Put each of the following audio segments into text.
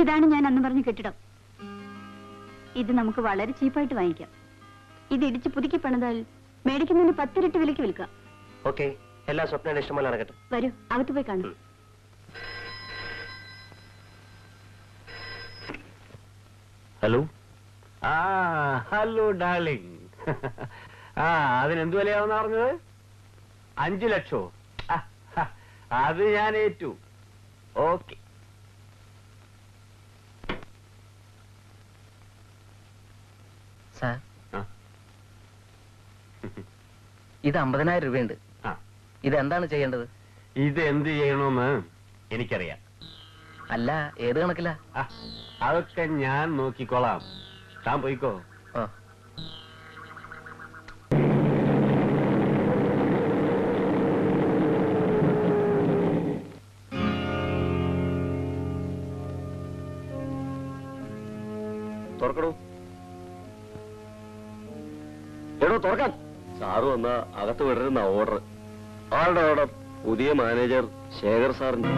ഇതാണ് ഞാൻ അന്ന് പറഞ്ഞ കെട്ടിടം. ഇത് നമുക്ക് വളരെ ചീപ്പായിട്ട് വാങ്ങിക്കാം. ഇത് ഇടിച്ച് പുതുക്കി പണിതാൽ മേടിക്കുന്നതിന് പത്തിരട്ടി വിലക്ക് വിൽക്കാം. ഓക്കെ എല്ലാ സ്വപ്നം ഇഷ്ടമല്ല നടക്കട്ടെ. വരൂ അകത്ത് പോയി കാണും. ഹലോ? ആ ഹലോ ഡാർലിംഗ്. ആ അതിന് അതിനെന്ത് വിലയാവുന്ന പറഞ്ഞത്? അഞ്ചു ലക്ഷോ? അത് ഞാൻ ഏറ്റു. ഓക്കെ. സാർ. ഇത് അമ്പതിനായിരം രൂപയുണ്ട്. ആ. ഇതെന്താണ് ചെയ്യേണ്ടത്? ഇത് എന്ത് ചെയ്യണമെന്ന് എനിക്കറിയാം. അല്ല ഏത് കണക്കില? ആ, അതൊക്കെ ഞാൻ നോക്കിക്കോളാം. താൻ പോയിക്കോ. തുറക്കണോ വന്ന അകത്ത് വിടരുന്ന ഓർഡർ ആളുടെ ഓർഡർ പുതിയ മാനേജർ ശേഖർ സാറിന്റെ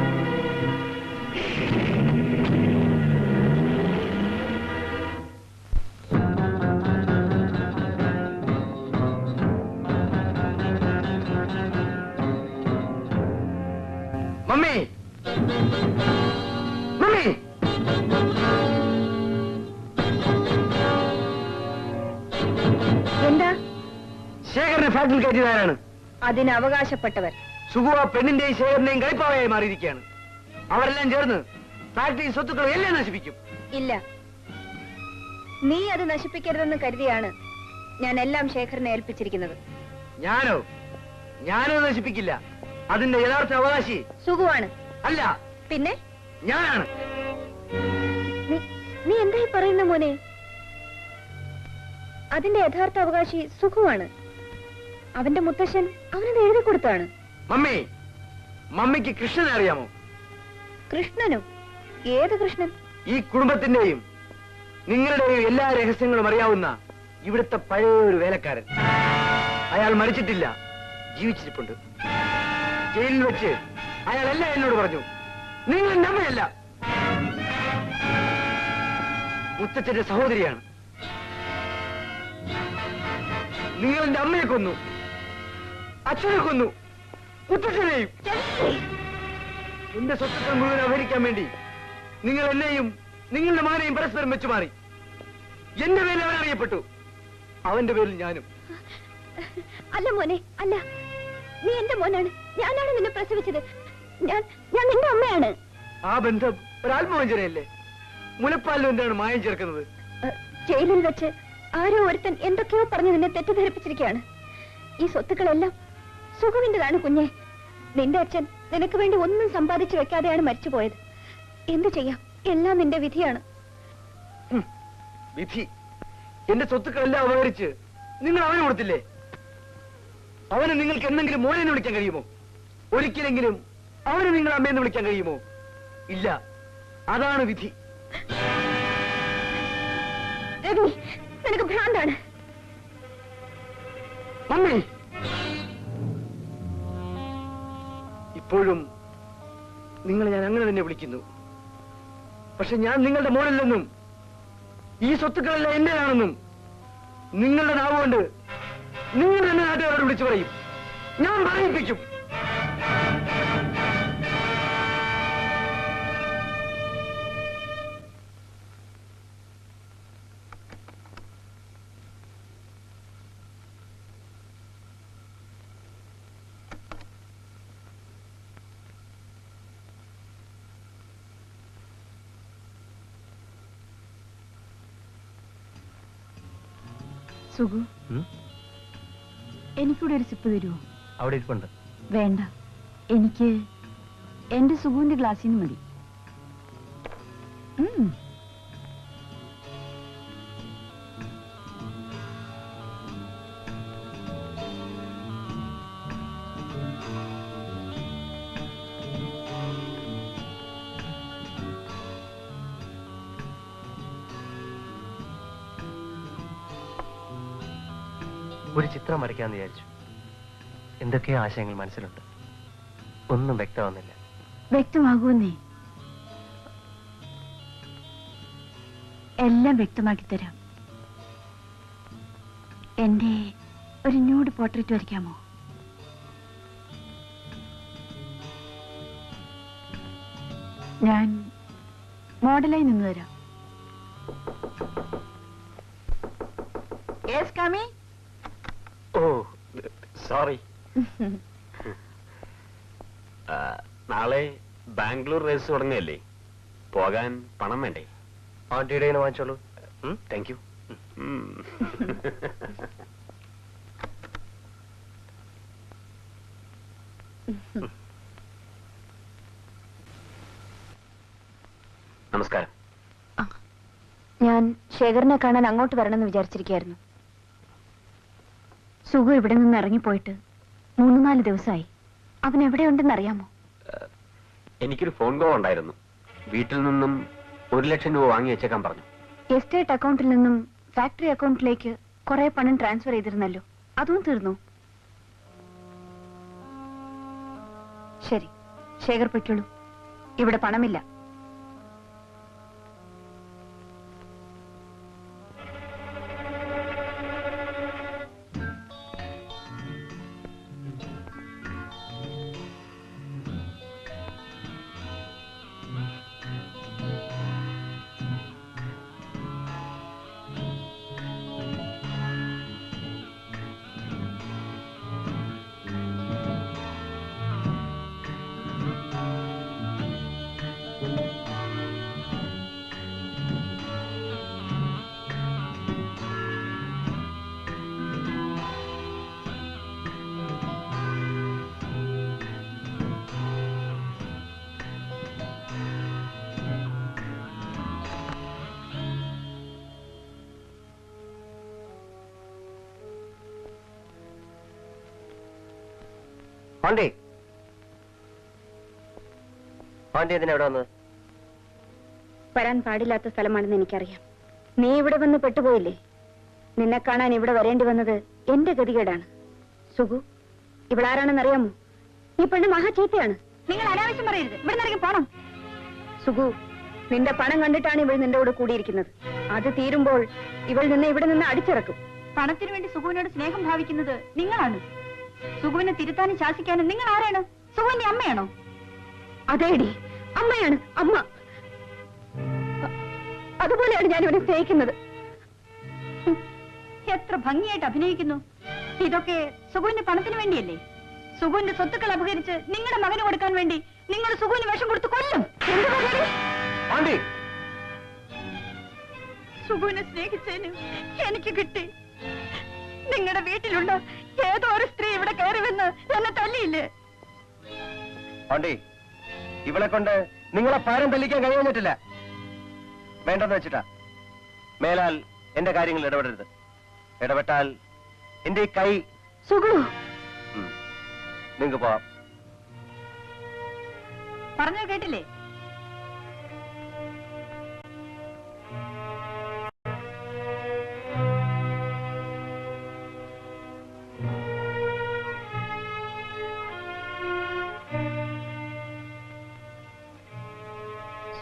മമ്മി! മമ്മി! ശേഖരനെ ഫാക്ടറിയിൽ കയറ്റിയതാരാണ്? അതിന് അവകാശപ്പെട്ടവർ. ആ പെണ്ണിന്റെയും ശേഖരന്റെയും കളിപ്പാവയായി മാറിയിരിക്കുകയാണ്. അവരെല്ലാം ചേർന്ന് ഫാക്ടറി സ്വത്തുക്കൾ എല്ലാം നശിപ്പിക്കും. ഇല്ല. നീ അത് നശിപ്പിക്കരുതെന്ന് കരുതിയാണ് ഞാൻ എല്ലാം ശേഖരനെ ഏൽപ്പിച്ചിരിക്കുന്നത്. ഞാനോ? ഞാനോ നശിപ്പിക്കില്ല. അതിന്റെ യഥാർത്ഥ അവകാശി സുഖമാണ് അല്ല. പിന്നെ? ഞാനാണ്. നീ എന്തായി പറയുന്ന മോനെ? അതിന്റെ യഥാർത്ഥ അവകാശി സുഖുവാണ് അവന്റെ മുത്തശ്ശൻ അവനത് എഴുതി കൊടുത്താണ്. മമ്മി മമ്മിക്ക് കൃഷ്ണനെ അറിയാമോ? കൃഷ്ണനോ? ഏത് കൃഷ്ണൻ? ഈ കുടുംബത്തിന്റെയും നിങ്ങളുടെയും എല്ലാ രഹസ്യങ്ങളും അറിയാവുന്ന ഇവിടുത്തെ പഴയ ഒരു വേലക്കാരൻ. അയാൾ മരിച്ചിട്ടില്ല ജീവിച്ചിരിപ്പുണ്ട്. ജയിലിൽ വെച്ച് അയാൾ എല്ലാം എന്നോട് പറഞ്ഞു നിങ്ങൾ നമ്മയല്ല മുത്തച്ഛന്റെ സഹോദരിയാണ്. നിങ്ങൾ എന്റെ അമ്മയെ കൊന്നു. അച്ഛനെ കൊന്നു. മുത്തച്ഛനെയും എന്റെ സ്വത്തുക്കൾ മുഴുവൻ അപഹരിക്കാൻ വേണ്ടി നിങ്ങൾ എന്നെയും നിങ്ങളുടെ മകനെയും പരസ്പരം വെച്ചു മാറി എന്റെ പേരിൽ അവൻ അറിയപ്പെട്ടു. അവന്റെ പേരിൽ ഞാനും. അല്ല മോനെ അല്ല. നീ എന്റെ മോനാണ്. ഞാനാണ് നിന്നെ പ്രസവിച്ചത്. ഞാൻ ഞാൻ നിന്റെ അമ്മയാണ്. ആ ബന്ധം ഒരാത്മവഞ്ചനയല്ലേ? മുലപ്പാലിലും എന്താണ് മായം ചേർക്കുന്നത്? ജയിലിൽ വെച്ച് ആരോ ഒരുത്തൻ എന്തൊക്കെയോ പറഞ്ഞ് നിന്നെ തെറ്റിദ്ധരിപ്പിച്ചിരിക്കുകയാണ്. ഈ സ്വത്തുക്കളെല്ലാം സുഖവിന്റെതാണ് കുഞ്ഞെ. നിന്റെ അച്ഛൻ നിനക്ക് വേണ്ടി ഒന്നും സമ്പാദിച്ചു വെക്കാതെയാണ് മരിച്ചുപോയത്. എന്തു ചെയ്യാം? എല്ലാം നിന്റെ വിധിയാണ്. വിധി. എന്റെ സ്വത്തുക്കളെല്ലാം അപഹരിച്ച് നിങ്ങൾ അവന് കൊടുത്തില്ലേ? അവന് നിങ്ങൾക്ക് എന്തെങ്കിലും മോനെന്ന് വിളിക്കാൻ കഴിയുമോ? ഒരിക്കലെങ്കിലും അവന് നിങ്ങൾ അമ്മയെന്ന് വിളിക്കാൻ കഴിയുമോ? ഇല്ല. അതാണ് വിധി. രവി നിനക്ക് ഭ്രാന്താണ്. മമ്മി! ഇപ്പോഴും നിങ്ങളെ ഞാൻ അങ്ങനെ തന്നെ വിളിക്കുന്നു. പക്ഷെ ഞാൻ നിങ്ങളുടെ മോനല്ലെന്നും ഈ സ്വത്തുക്കളെല്ലാം എന്റേതാണെന്നും നിങ്ങളുടെ നാവുകൊണ്ട് നിങ്ങൾ എന്നെ നാട്ടുകാരോട് വിളിച്ചു പറയും. ഞാൻ പറയിപ്പിക്കും. സുഖു ഉം? എനിക്കൂടെ ഒരു സിപ്പ് തരുമോ അവിടെ ഇരിപ്പുണ്ട്. വേണ്ട. എനിക്ക് എന്റെ സുഖുവിന്റെ ഗ്ലാസ്സിന് മതി. ഒരു ചിത്രം വരയ്ക്കാന്ന് വിചാരിച്ചു. എന്തൊക്കെയോ ആശയങ്ങൾ മനസ്സിലുണ്ട്? ഒന്നും വ്യക്തമാവുന്നില്ല. വ്യക്തമാകുമെന്നേ. എല്ലാം വ്യക്തമാക്കി തരാം. എന്റെ ഒരു ന്യൂഡ് പോർട്രേറ്റ് വരയ്ക്കാമോ? ഞാൻ മോഡലായി നിന്ന് തരാം. ഓ സോറി നാളെ ബാംഗ്ലൂർ റേസ് തുടങ്ങുകയല്ലേ പോകാൻ പണം വേണ്ടേ? ആന്റിയുടെ വാങ്ങിച്ചോളൂ. താങ്ക് യു നമസ്കാരം. ഞാൻ ശേഖരനെ കാണാൻ അങ്ങോട്ട് വരണമെന്ന് വിചാരിച്ചിരിക്കുകയായിരുന്നു. സുഖു ഇവിടെ നിന്ന് ഇറങ്ങിപ്പോയിട്ട്? മൂന്ന് നാല് ദിവസമായി. അവൻ എവിടെയുണ്ടെന്ന് അറിയാമോ എനിക്കൊരു ഫോൺ കോൾ ഉണ്ടായിരുന്നു. വീട്ടിൽ നിന്നും ഒരു ലക്ഷം രൂപ വാങ്ങി വെച്ചേക്കാൻ പറഞ്ഞു. എസ്റ്റേറ്റ് അക്കൗണ്ടിൽ നിന്നും ഫാക്ടറി അക്കൗണ്ടിലേക്ക് കുറെ പണം ട്രാൻസ്ഫർ ചെയ്തിരുന്നല്ലോ. അതും തീർന്നു. ശരി ശേഖർ പൊയ്ക്കോളൂ. ഇവിടെ പണമില്ല. ആന്റി ആന്റി എന്തിനാ ഇവിടെ വന്നത്? വരാൻ പാടില്ലാത്ത സ്ഥലമാണെന്ന് എനിക്കറിയാം. നീ ഇവിടെ വന്ന് പെട്ടുപോയില്ലേ? നിന്നെ കാണാൻ ഇവിടെ വരേണ്ടി വന്നത് എന്റെ ഗതികേടാണ്. സുഖു ആരാണെന്ന് അറിയാമോ? ഈ പെണ്ണ് മഹാ ചീത്തയാണ്. നിങ്ങൾ അനാവശ്യം പറയരുത്. ഇവിടെ നിറങ്ങി പോണം. സുഖു നിന്റെ പണം കണ്ടിട്ടാണ് ഇവൾ നിന്റെ കൂടെ കൂടിയിരിക്കുന്നത്. അത് തീരുമ്പോൾ ഇവൾ നിന്നെ ഇവിടെ നിന്ന് അടിച്ചിറക്കും. പണത്തിനു വേണ്ടി സുഖുവിനോട് സ്നേഹം ഭാവിക്കുന്നത് നിങ്ങളാണ്. സുഖുവിനെ തിരുത്താനും ശാസിക്കാനും നിങ്ങൾ ആരാണ്? സുഖുവിന്റെ അമ്മയാണോ? അതേടി അമ്മയാണ് അമ്മ. അതുപോലെയാണ് ഞാൻ ഇവിടെ സ്നേഹിക്കുന്നത്. എത്ര ഭംഗിയായിട്ട് അഭിനയിക്കുന്നു. ഇതൊക്കെ സുഖുവിന്റെ പണത്തിന് വേണ്ടിയല്ലേ? സുഖുവിന്റെ സ്വത്തുക്കൾ അപഹരിച്ച് നിങ്ങളുടെ മകന് കൊടുക്കാൻ വേണ്ടി നിങ്ങൾ സുഖുവിന് വിഷം കൊടുത്ത് കൊല്ലും. സുഖുവിനെ സ്നേഹിച്ചതിന് എനിക്ക് കിട്ടി. നിങ്ങളുടെ വീട്ടിലുള്ള ഏതോ ഒരു സ്ത്രീ കയറി വന്ന് എന്നെ തല്ലിയില്ലേ? ആന്റി ഇവളെ കൊണ്ട് നിങ്ങളെ പാരം തല്ലിക്കാൻ കഴിയുന്നിട്ടില്ല വേണ്ടെന്ന് വെച്ചിട്ടാ. മേലാൽ എന്റെ കാര്യങ്ങൾ ഇടപെടരുത്. ഇടപെട്ടാൽ എന്റെ ഈ കൈ നിങ്ങൾക്ക് പോവാം. പറഞ്ഞു കേട്ടില്ലേ?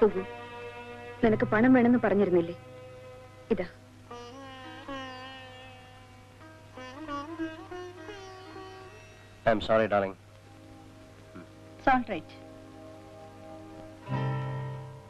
സുഖു നിനക്ക് പണം വേണമെന്ന് പറഞ്ഞിരുന്നില്ലേ? ഇതാ. I'm sorry darling sorry right